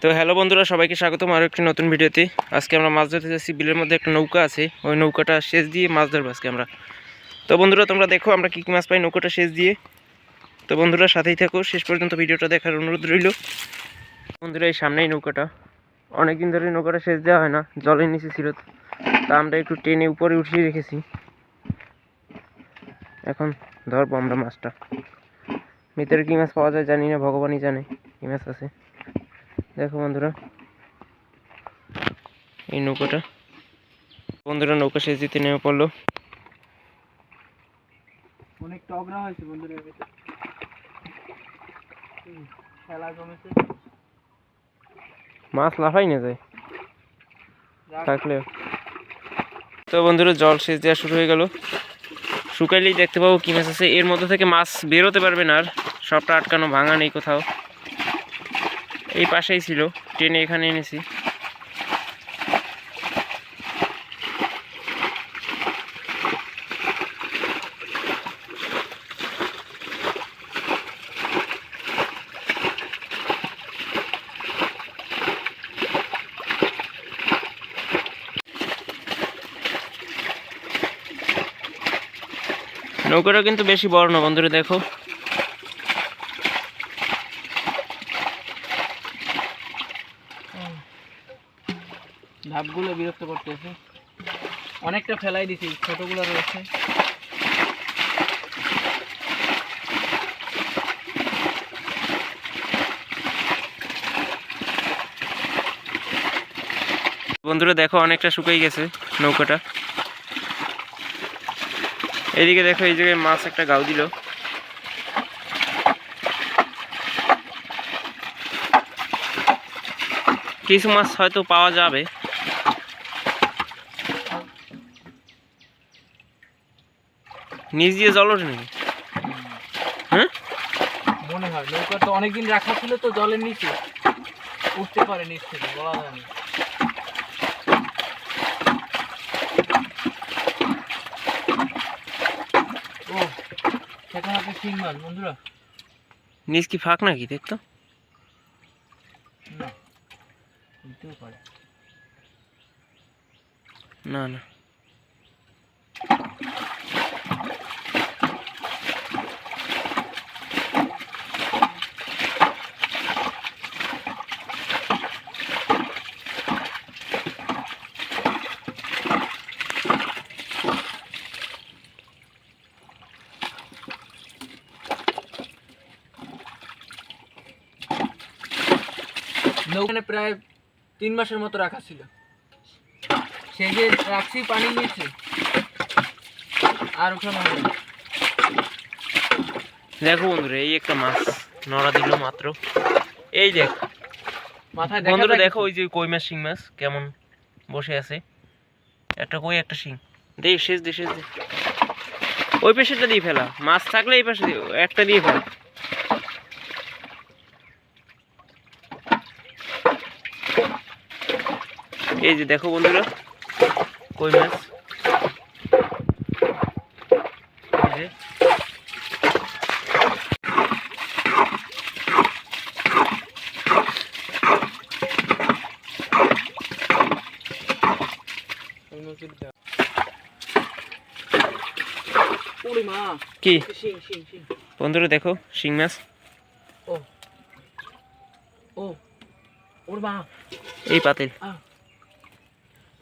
তো হ্যালো বন্ধুরা, সবাইকে স্বাগতম আরও একটি নতুন ভিডিওতে। আজকে আমরা মাছ ধরতে যাচ্ছি, বিলের মধ্যে একটা নৌকা আছে, ওই নৌকাটা শেষ দিয়ে মাছ ধরবো আজকে আমরা। তো বন্ধুরা, তোমরা দেখো আমরা কী কী মাছ পাই নৌকাটা শেষ দিয়ে। তো বন্ধুরা, সাথেই থাকো, শেষ পর্যন্ত ভিডিওটা দেখার অনুরোধ রইল। বন্ধুরা, এই সামনেই নৌকাটা। অনেক দিন ধরে নৌকাটা সেচ দেওয়া হয় না, জলের নিচে ছিল তা আমরা একটু টেনে উপরে উঠিয়ে রেখেছি। এখন ধরবো আমরা মাছটা। ভিতরে কী মাছ পাওয়া যায় জানি না ভগবানই জানে। কী মাছ আছে? দেখো বন্ধুরা। এই নৌকাটা। বন্ধুরা নৌকা সেচ দিতে নেমে পড়ল। অনেক টগরা হয়েছে বন্ধুরা এর ভিতর। হুম, খেলা জমেছে। মাছ লাফাই না যায়। যাক, থাকলে তো বন্ধুরা জল সেচ দেওয়া শুরু হয়ে গেল। শুকাইলেই দেখতে পাবো কি মাছ আছে। এর মধ্যে থেকে মাছ বেরোতে পারবে না আর। সবটা আটকানো, ভাঙা নেই কোথাও। এই পাশেই ছিল, টেনে এখানে এনেছি। নৌকাটা কিন্তু বেশি বড় না, বন্ধুরা দেখো। ধাপগুলো বিরক্ত করতেছে। অনেকটা ফেলাই দিছি, ছোটগুলো রয়েছে। বন্ধুরা, দেখো অনেকটা শুকিয়ে গেছে নৌকাটা। এইদিকে দেখো, এই জায়গায় মাছ একটা গাও দিল। কিছু মাছ হয়তো পাওয়া যাবে। নিচ দিয়ে জল ওঠে নাকি? হ্যাঁ? মনে হয় নৌকা তো অনেকদিন রাখা ছিল তো জলের নিচে। উঠতে পারে নিচ থেকে বলা যায় না। ও শিং মাছ বন্ধুরা। নিচ কি ফাঁক নাকি দেখতো? না না না। নৌকানে প্রায় তিন মাসের মতো রাখা ছিল। সেই যে রাখছি পানি নিয়েছে আর ওখানে দেখো বন্ধুরা এই একটা মাছ নড়া দিল মাত্র। এই দেখ মাথায় বন্ধুরা দেখো ওই যে কই মাছ শিং মাছ কেমন বসে আছে। একটা কই একটা শিং। দে শেষ দে শেষ দে। ওই পাশেরটা দিয়ে ফেলা। মাছ থাকলে এই পাশে একটা দিয়ে ফেলা। এই যে দেখো বন্ধুরা কই মাছ? কি? বন্ধুরা দেখো শিং মাছ। ও। ও। ওর মা। এই পাতিল।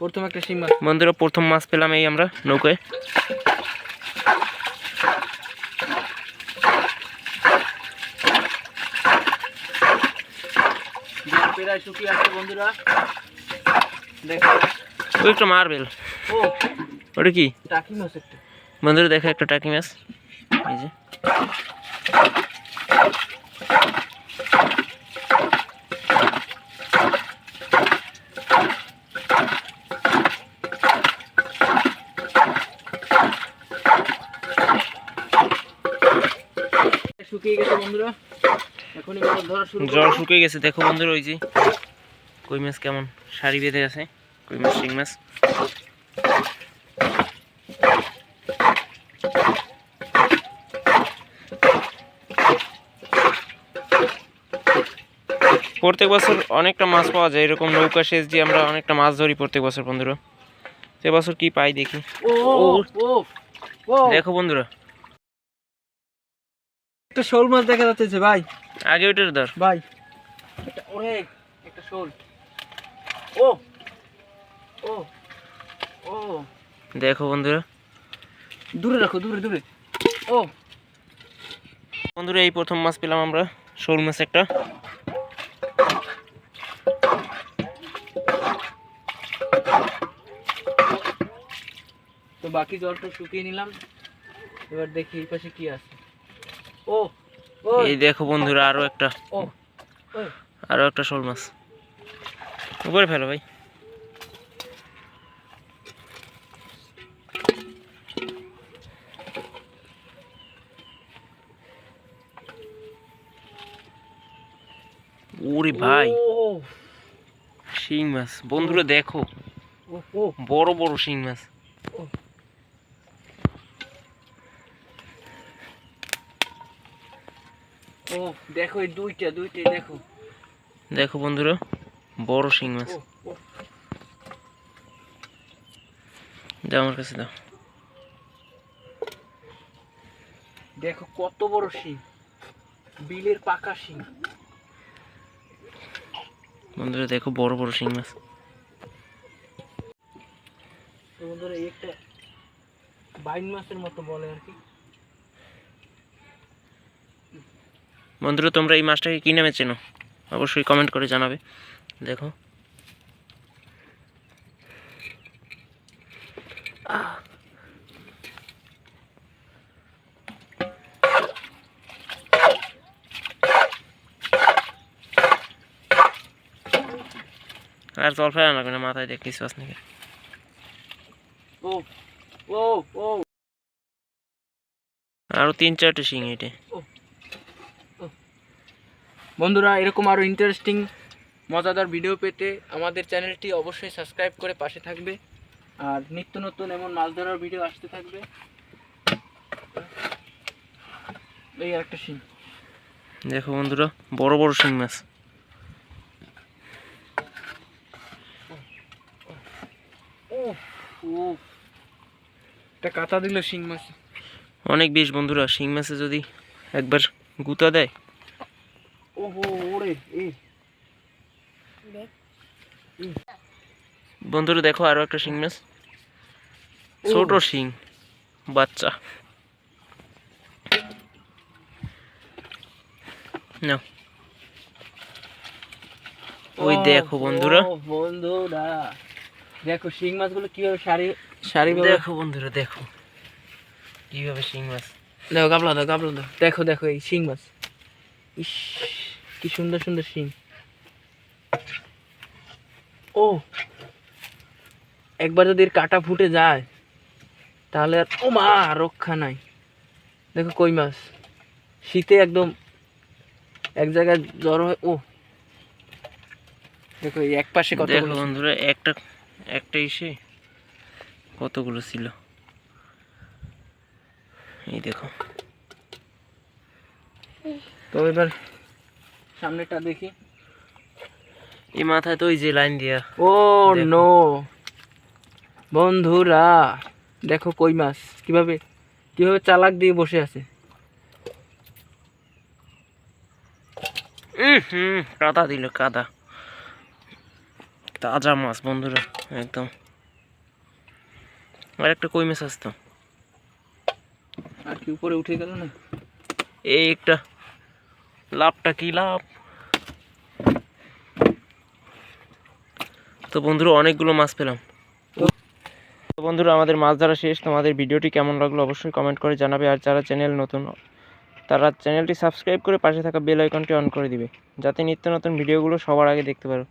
প্রথম একটা শিং মাছ। বন্ধুরা প্রথম মাছ পেলাম এই আমরা নৌকায়। প্রায় শুকিয়ে বন্ধুরা। দেখো। ওই একটা মারবেল ও ওটা কি? টাকি মাছ একটা। বন্ধুরা দেখো একটা টাকি মাছ। এই যে। জল শুকিয়ে গেছে। দেখো বন্ধুরা ওই যে কই মাছ কেমন? শাড়ি বেঁধে আছে কই মাছ শিং মাছ। প্রত্যেক বছর অনেকটা মাছ পাওয়া যায়। এরকম নৌকা শেষ দিয়ে আমরা অনেকটা মাছ ধরি প্রত্যেক বছর বন্ধুরা। সে বছর কি পাই দেখি। দেখো বন্ধুরা একটা শোল মাছ দেখা যাচ্ছে ভাই। আগে ওইটার ধর। ভাই অনেক একটা শোল। ও ও ও। দেখো বন্ধুরা। দূরে রাখো দূরে দূরে। ও। বন্ধুরা এই প্রথম মাছ পেলাম আমরা শোল মাছ একটা। তো বাকি জলটা শুকিয়ে নিলাম। এবার দেখি এই পাশে কি আছে। এই দেখো বন্ধুরা আরও একটা। আরও একটা শোল মাছ। উপরে ফেলো ভাই। ওরে ভাই। শিং মাছ। বন্ধুরা দেখো। বড় বড় শিং মাছ। ও দেখো এই দুইটা দুইটাই দেখো। দেখো বন্ধুরা বড় শিং মাছ। দাও আমার কাছে দাও। দেখো কত বড় শিং। বিলের পাকা শিং। বন্ধুরা দেখো বড় বড় শিং মাছ। বন্ধুরা একটা বাইন মাছের মতো বলে আর কি। বন্ধুরা তোমরা এই মাছটাকে কী নামে চেনো? অবশ্যই কমেন্ট করে জানাবে। দেখো। আর জল ফেলা লাগবে না মাথায় দেখ কিছু আছে নাকি? ও ও ও। আরও তিন চারটে শিং এটে বন্ধুরা এরকম আরও ইন্টারেস্টিং মজাদার ভিডিও পেতে আমাদের চ্যানেলটি অবশ্যই সাবস্ক্রাইব করে পাশে থাকবে। আর নিত্য নতুন এমন মাছ ধরার ভিডিও আসতে থাকবে। এই একটা সিন দেখো বন্ধুরা বড় বড় শিং মাছ। একটা কাঁচা দিল শিং মাছ। অনেক বেশ বন্ধুরা শিং মাছে যদি একবার গুতা দেয় বন্ধুরা দেখো আরও একটা শিং মাছ। ছোট শিং বাচ্চা। নাও। ওই দেখো বন্ধুরা। ও বন্ধুরা দেখো শিং মাছগুলো কীভাবে সারি সারিভাবে দেখো বন্ধুরা দেখো। কীভাবে শিং মাছ। দেখো গাবলা দাও গাবলা দাও। দেখো দেখো এই শিং মাছ। ইস। কি সুন্দর সুন্দর শিং। ও একবার যদি এর কাটা ফুটে যায় তাহলে আর ও মা রক্ষা নাই। দেখো কই মাছ। শীতে একদম এক জায়গায় জড়ো হয়। ও দেখো এই এক পাশে কত বন্ধুরা একটা একটা ইসে কতগুলো ছিল। এই দেখো। তো এবার সামনেটা দেখি। এই মাথায় তো ওই যে লাইন দিয়া। ও নো বন্ধুরা দেখো কই মাছ কীভাবে কীভাবে চালাক দিয়ে বসে আছে। হুম কাদা দিল কাদা। তাজা মাছ বন্ধুরা একদম। আর একটা কই মাছ আসতো আর কি উপরে উঠে গেল না? এই একটা। লাভটা কি লাভ? তো বন্ধুরা, অনেকগুলো মাছ পেলাম। তো বন্ধুরা, আমাদের মাছ ধরা শেষ। তোমাদের ভিডিওটি কেমন লাগল অবশ্যই কমেন্ট করে জানাবে। আর যারা চ্যানেল নতুন, তারা চ্যানেলটি সাবস্ক্রাইব করে পাশে থাকা বেল আইকনটি অন করে দিবে। যাতে নিত্য নতুন ভিডিওগুলো সবার আগে দেখতে পারো।